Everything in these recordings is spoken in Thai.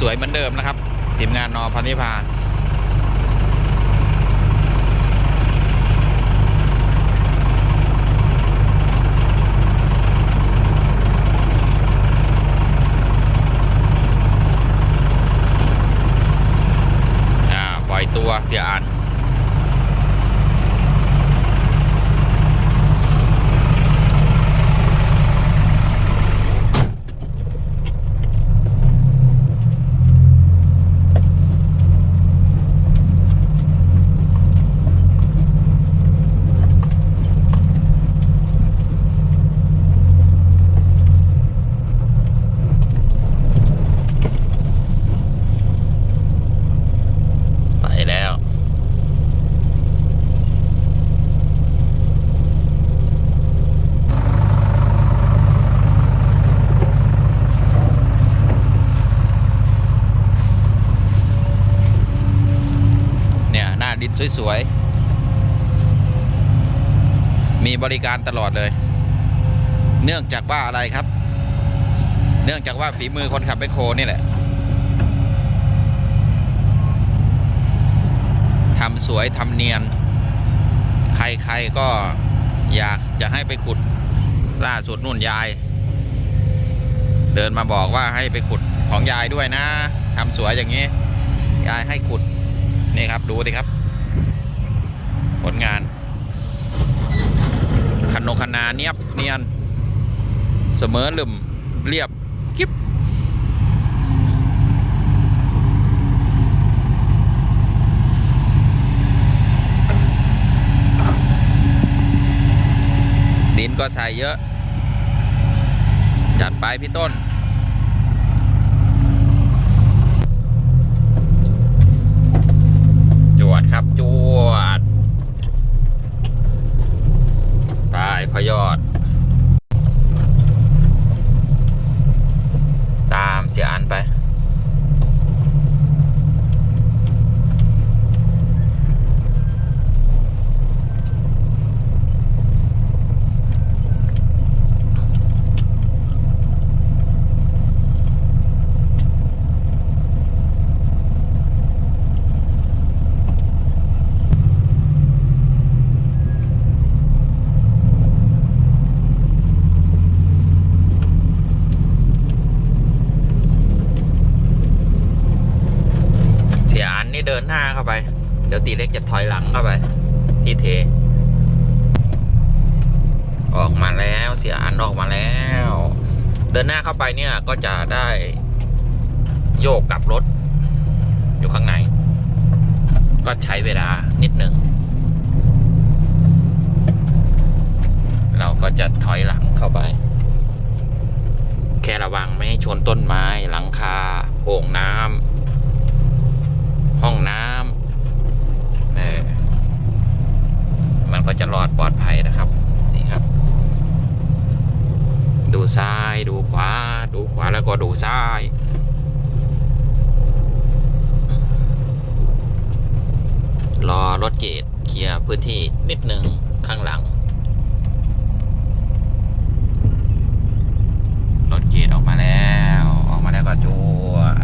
สวยๆเหมือนเดิมนะครับทีมงานนอพันธิพาอ่าปล่อยตัวเสียอัน ไปแล้ว เนี่ย หน้าดิน สวยๆ มีบริการตลอดเลย เนื่องจากว่าอะไรครับ เนื่องจากว่าฝีมือคนขับแบคโคนี่แหละทำสวยทำเนียน ใครๆก็อยากจะให้ไปขุดล่าสุดนุ่นยาย เดินมาบอกว่าให้ไปขุดของยายด้วยนะทำสวยอย่างนี้ ยายให้ขุด นี่ครับดูสิครับ ผลงานขนกขนาเนียบเนียน เสมอลืมเรียบกิ๊บดินก็ใส่เยอะ จัดไปพี่ต้น จวดครับ จวด ตายพยอด ตามเสียอันไป เสียอั นนี่เดินหน้าเข้าไป เดี๋ยวตีเล็กจะถอยหลังเข้าไป ที่เท ออกมาแล้วเสียอันออกมาแล้ว เดินหน้าเข้าไปเนี่ยก็จะได้โยกกลับรถ อยู่ข้างใน ก็ใช้เวลานิดหนึ่ง เราก็จะถอยหลังเข้าไป แค่ระวังไม่ให้ชนต้นไม้หลังคาโอ่งน้ำ ห้องน้ำเออมันก็จะรอดปลอดภัยนะครับ นี่ครับ ดูซ้ายดูขวา ดูขวาแล้วก็ดูซ้ายรอรถเกตเคลียร์พื้นที่นิดหนึ่งข้างหลัง รถเกตออกมาแล้ว ออกมาแล้วก็จวด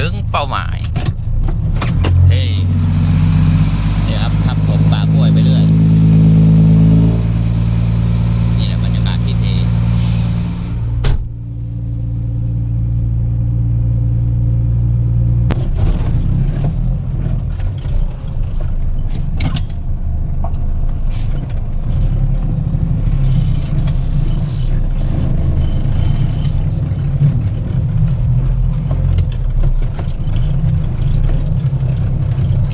ถึงเป้าหมายเฮ้นี่ครับทับถมป่ากล้วยไปเรื่อย นี่แหละบรรยากาศที่เท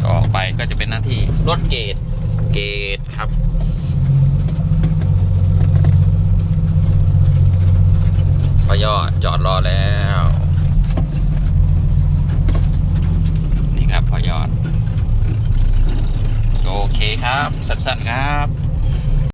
ก็ออกไป ก็จะเป็นหน้าที่รถเกตเกตครับพอยอดจอดรอแล้ว นี่ครับพอยอด โอเคครับ สั้นๆครับ